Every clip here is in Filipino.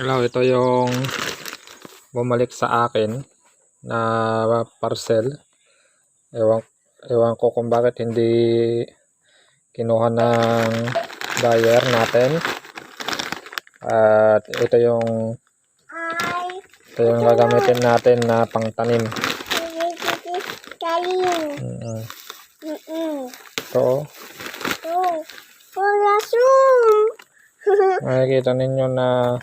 Hello, ito yung bumalik sa akin na parcel. Ewan, ewan ko kung bakit hindi kinuha ng buyer natin. At ito yung ito yung gagamitin natin na pangtanim. galing. Mm, Mm-mm. Ito, oh. Oh, wala zoom. makikita ninyo na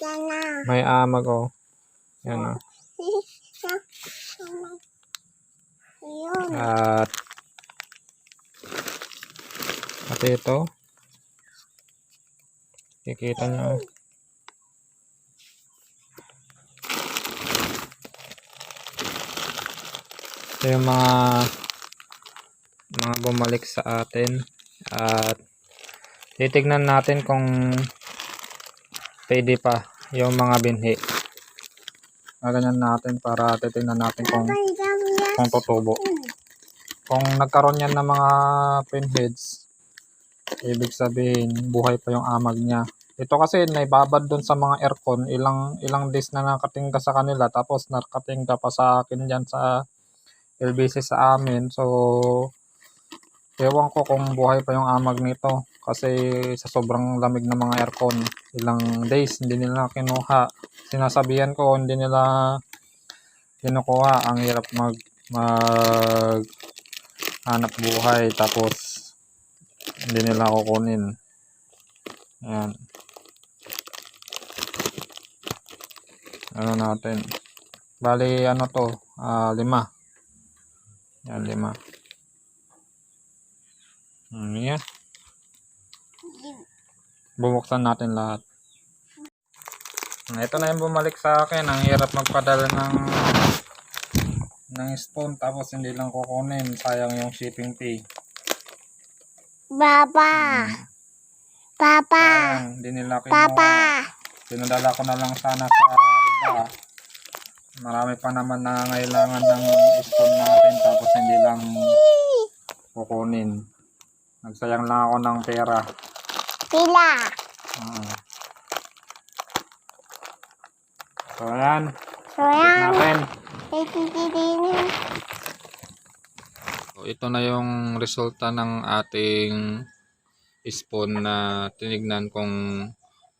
Kita na. may amag oh. Yan oh. Ayun. At at ito kikita nyo ito yung mga mga bumalik sa atin at titignan natin kung pwede pa yung mga binhi gaganyan natin para titignan natin kung kung tutubo kung nagkaroon yan ng mga pinheads, ibig sabihin, buhay pa yung amag niya. Ito kasi naibabad doon sa mga aircon, ilang ilang days na nakatingga sa kanila, tapos nakatingga pa sa akin dyan sa LBC sa amin. So, ewan ko kung buhay pa yung amag nito. Kasi sa sobrang lamig ng mga aircon, ilang days hindi nila kinuha. Sinasabihan ko, hindi nila kinukuha. Ang hirap mag mag hanap buhay tapos hindi nila kukunin. Ayan. Ano natin? Bali ano to? Ah lima. Yan lima. Hmm, yan bubuksan natin lahat. Ito na yung bumalik sa akin. Ang hirap magpadala ng ng spoon tapos hindi lang kukunin. Sayang yung shipping fee. Baba. Papa. sayang hindi nila Papa. pinadala ko na lang sana sa iba. Marami pa naman na ngailangan ng spoon natin tapos hindi lang kukunin. Nagsayang lang ako ng pera Pila. Ah. so ayan So yan. natin. So, ito na yung resulta ng ating spoon na tinignan kung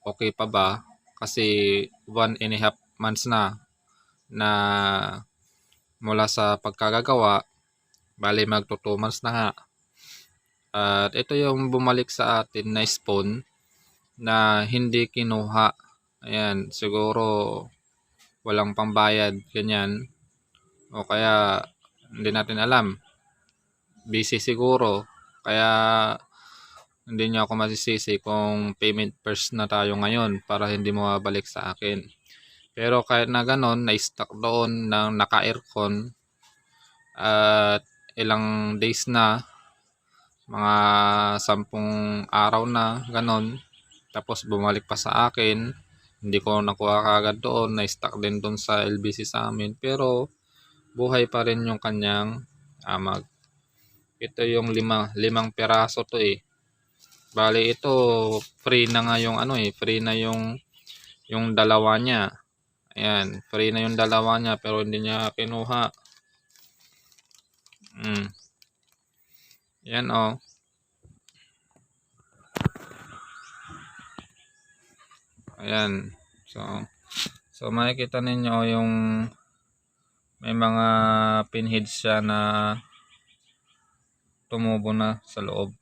okay pa ba kasi one and a half months na na mula sa pagkagagawa bali magto 2 months na nga at ito yung bumalik sa atin na spoon na hindi kinuha. Ayan siguro walang pambayad ganyan. O kaya hindi natin alam. Busy siguro. Kaya hindi niya ako masisisi kung payment first na tayo ngayon para hindi mo mabalik sa akin. Pero kahit na ganon na-stuck doon ng naka-aircon. At ilang days na mga sampung araw na ganon tapos bumalik pa sa akin hindi ko nakuha kagad doon na-stuck din doon sa LBC sa amin pero buhay pa rin yung kanyang amag ito yung lima, limang peraso to eh. Bali ito free na nga yung ano eh, free na yung yung dalawa niya. Ayan, free na yung dalawa niya pero hindi niya kinuha. Mm. Yan oh. Ayan. So so makikita ninyo yung may mga pinheads siya na tumubo na sa loob.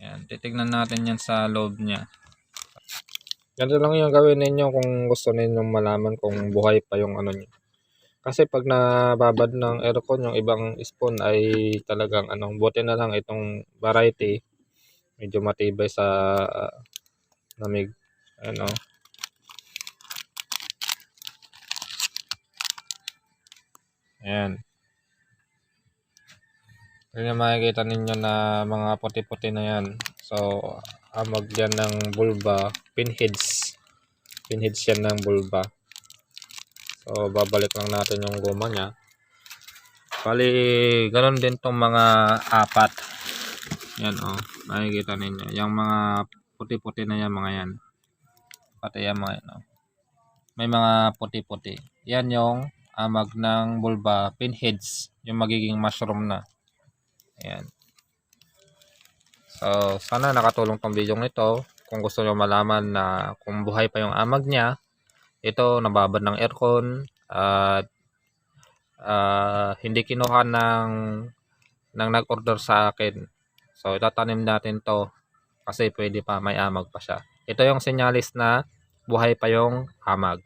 Yan, titignan natin yan sa loob niya. Ganito lang yung gawin ninyo kung gusto ninyong malaman kung buhay pa yung ano niyo. Kasi pag nababad ng aircon yung ibang spoon ay talagang ano, buti na lang itong variety medyo matibay sa uh, lamig. Ano. Ayan. Yan makikita ninyo na mga puti-puti na yan. So, amag yan ng bulba, pinheads. Pinheads yan ng bulba. So, babalik lang natin yung goma niya. Bali, ganun din tong mga apat. Yan oh, makikita ninyo. Yung mga puti-puti na yan, mga yan. Pati yung mga, ano, may mga puti-puti. Yan yung amag ng bulba pinheads. Yung magiging mushroom na. Ayan. So, sana nakatulong tong video nito. Kung gusto nyo malaman na kung buhay pa yung amag niya, ito nababad ng aircon at ah, hindi kinuha ng ng nag-order sa akin. So, itatanim natin to kasi pwede pa may amag pa siya. Ito yung senyalis na buhay pa yung amag.